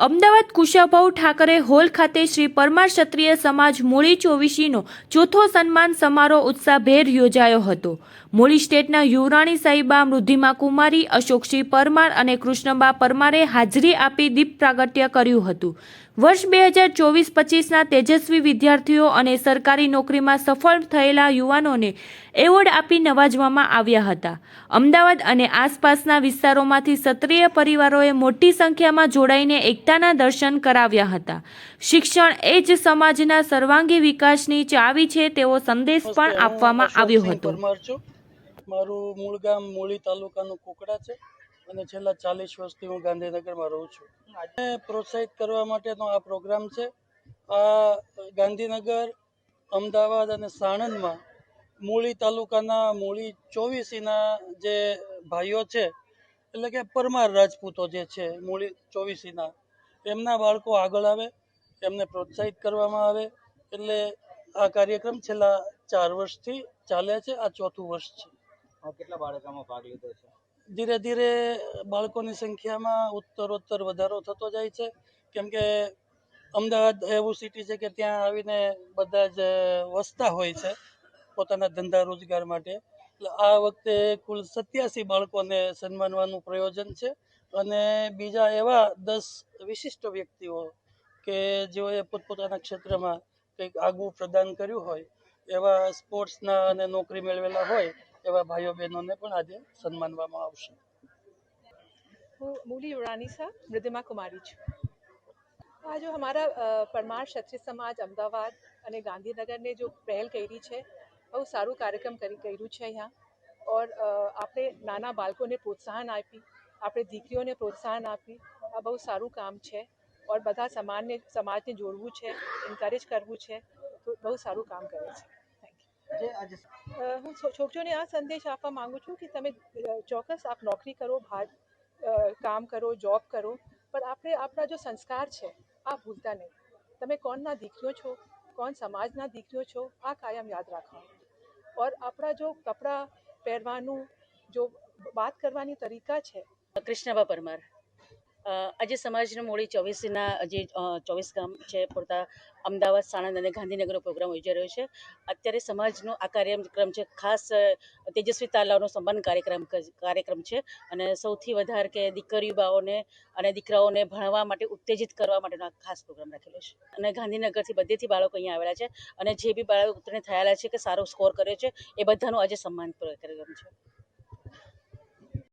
Ahmedabad કુશાભાઉ Thackeray hall ખાતે શ્રી પરમાર ક્ષત્રિય સમાજ મૂળી ચોવીસીનો ચોથો સન્માન સમારોહ ઉત્સાહભેર યોજાયો હતો. મૂળી સ્ટેટના યુવરાણી સાહિબા, મૃદ્ધિમા કુમારી, અશોકસિંહ પરમાર અને કૃષ્ણબા પરમારે હાજરી આપી દીપ પ્રાગટ્ય કર્યું હતું. વર્ષ બે હજાર ચોવીસ પચીસના તેજસ્વી વિદ્યાર્થીઓ અને સરકારી નોકરીમાં સફળ થયેલા યુવાનોને એવોર્ડ આપી નવાજવામાં આવ્યા હતા. અમદાવાદ અને આસપાસના વિસ્તારોમાંથી ક્ષત્રિય પરિવારોએ મોટી સંખ્યામાં જોડાઈને એકતાના દર્શન કરાવ્યા હતા. શિક્ષણ એ જ સમાજના સર્વાંગી વિકાસની ચાવી છે તેવો સંદેશ પણ આપવામાં આવ્યો હતો. મારું મૂળ ગામ મૂળી તાલુકાનું કુકડા છે અને છેલ્લા ચાલીસ વર્ષથી હું ગાંધીનગરમાં રહું છું. આજે પ્રોત્સાહિત કરવા માટેનો આ પ્રોગ્રામ છે. આ ગાંધીનગર, અમદાવાદ અને સાણંદમાં મૂળી તાલુકાના મૂળી ચોવીસીના જે ભાઈઓ છે, એટલે કે પરમાર રાજપૂતો જે છે મૂળી ચોવીસીના, એમના બાળકો આગળ આવે, એમને પ્રોત્સાહિત કરવામાં આવે, એટલે આ કાર્યક્રમ છેલ્લા ચાર વર્ષથી ચાલે છે, આ ચોથું વર્ષ છે. કેટલા બાળકોમાં ભાગ લીધો છે? ધીરે ધીરે બાળકોની સંખ્યામાં ઉત્તરોત્તર વધારો થતો જાય છે. કેમ કે અમદાવાદ એવું સિટી છે કે ત્યાં આવીને બધા જ વસતા હોય છે પોતાના ધંધા રોજગાર માટે. એટલે આ વખતે કુલ સત્યાસી બાળકોને સન્માનવાનું પ્રયોજન છે અને બીજા એવા દસ વિશિષ્ટ વ્યક્તિઓ કે જેઓએ પોતપોતાના ક્ષેત્રમાં કંઈક આગવું પ્રદાન કર્યું હોય, એવા સ્પોર્ટ્સના અને નોકરી મેળવેલા હોય એવા ભાઈઓ બહેનોને પણ આજે સન્માનવામાં આવશે. હું મૂલી ઉરાની સા મૃદિમા કુમારી છું. આ જો અમારા પરમાર ક્ષત્રિય સમાજ અમદાવાદ અને ગાંધીનગરને જો પહેલ કરી છે, બહુ સારું કાર્યક્રમ કરી, કર્યું છે અહીંયા. ઓર આપણે નાના બાળકોને પ્રોત્સાહન આપી, આપણે દીકરીઓને પ્રોત્સાહન આપી, આ બહુ સારું કામ છે. ઓર બધા સમાજને સમાજને જોડવું છે એન્કરેજ કરવું છે, તો બહુ સારું કામ કરે છે. હું છોકરીઓને આ સંદેશ આપવા માંગુ છું કે તમે ચોક્કસ આપ નોકરી કરો બહાર કામ કરો જોબ કરો પણ આપણે આપણા જો સંસ્કાર છે આ ભૂલતા નહીં. તમે કોણના દીકરીઓ છો? કોણ સમાજના દીકરીઓ છો? આ કાયમ યાદ રાખો. ઓર આપણા જો કપડાં પહેરવાનું જો વાત કરવાની તરીકા છે કૃષ્ણબા પરમાર. આજે સમાજની મોડી ચોવીસના જે ચોવીસ ગામ છે, પૂરતા અમદાવાદ, સાણંદ અને ગાંધીનગરનો પ્રોગ્રામ યોજાઈ રહ્યો છે. અત્યારે સમાજનો આ કાર્યક્રમ છે, ખાસ તેજસ્વી તાલાવનો સન્માન કાર્યક્રમ કાર્યક્રમ છે અને સૌથી વધારે કે દીકરી બાઓને અને દીકરાઓને ભણવા માટે ઉત્તેજિત કરવા માટેનો આ ખાસ પ્રોગ્રામ રાખેલો છે. અને ગાંધીનગરથી બધેથી બાળકો અહીંયા આવેલા છે અને જે બી બાળકો ઉત્તીર્ણ થયેલા છે કે સારો સ્કોર કર્યો છે, એ બધાનું આજે સન્માન કાર્યક્રમ છે.